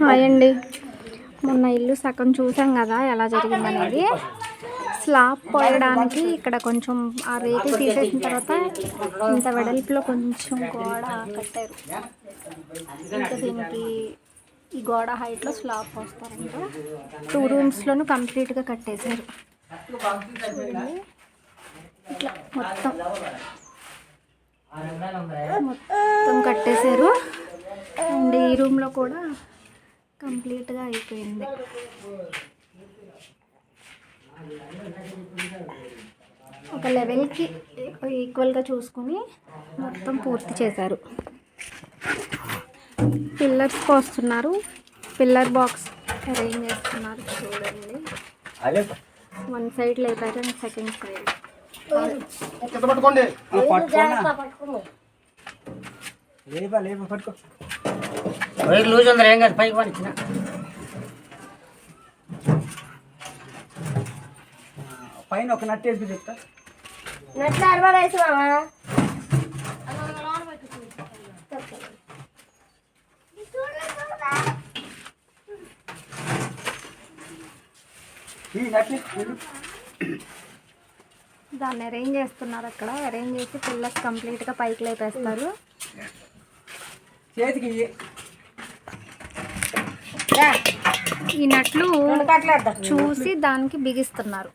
Hi అండి మొన్న ఇల్లు సగం చూసాం కదా ఎలా జరిగిందనేది. స్లాబ్ పోయడానికి ఇక్కడ కొంచెం ఆ రేకులు తీసేసిన తర్వాత ఇంత వెడల్పులో కొంచెం గోడ కట్టారు. ఇంకా దీనికి ఈ గోడ హైట్లో స్లాబ్ పోస్తారంట. టూ రూమ్స్లోనూ కంప్లీట్గా కట్టేశారు. ఇట్లా మొత్తం. మొత్తం కట్టేశారు. అండ్ ఈ రూమ్లో కూడా కంప్లీట్గా అయిపోయింది. ఒక లెవెల్కి ఈక్వల్గా చూసుకుని మొత్తం పూర్తి చేశారు. పిల్లర్స్ పోస్తున్నారు పిల్లర్ బాక్స్ అరేంజ్ చేస్తున్నారు చూడండి. వన్ సైడ్ లేపారు అండ్ సెకండ్ సైడ్. పట్టుకోండి. లేవా లేవా పట్టుకో. వైర్ లూజ్ ఉందిరా ఏం కాదు పైకి పనిచ్చిన పైన ఒక నట్టు వేసి చెప్తా. నట్ల అరవై వేసి మామా ఈ నట్లు దాన్ని అరేంజ్ చేస్తున్నారు అక్కడ. అరేంజ్ చేసి పిల్లర్స్ కంప్లీట్గా పైకి లేపేస్తారు. చేతికి. ఈ నట్లు చూసి దానికి బిగిస్తున్నారు.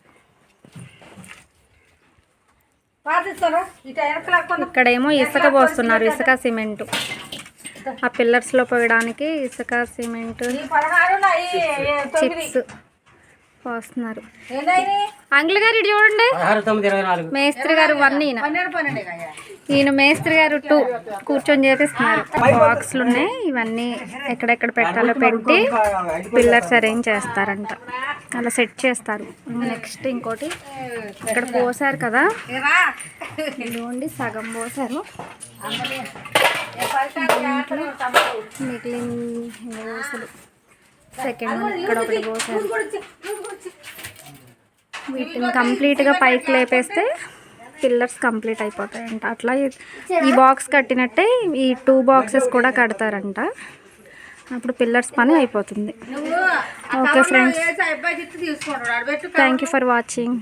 ఇక్కడేమో ఇసుక పోస్తున్నారు ఇసుక సిమెంట్. ఆ పిల్లర్స్లో పోయడానికి ఇసుక సిమెంట్ చిప్స్. పోస్తున్నారు అంకుల్ గారు ఇటు చూడండి. మేస్త్రి గారు వన్ ఈయన. ఈయన మేస్త్రి గారు టూ. కూర్చొని చేపిస్తున్నారు బాక్స్లు ఉన్నాయి. ఇవన్నీ ఎక్కడెక్కడ పెట్టాలో పెట్టి పిల్లర్స్ అరేంజ్ చేస్తారంట. అలా సెట్ చేస్తారు. నెక్స్ట్ ఇంకోటి ఇక్కడ పోసారు కదా. ఇదిగోండి సగం పోసారు. మిగిలిన సెకండ్ ఇక్కడ ఒకటి పోసారు వీటిని కంప్లీట్గా పైకి లేపేస్తే పిల్లర్స్ కంప్లీట్ అయిపోతాయంట. అట్లా ఈ బాక్స్ కట్టినట్టే ఈ టూ బాక్సెస్ కూడా కడతారంట. అప్పుడు పిల్లర్స్ పని అయిపోతుంది. Okay friends. Thank you for watching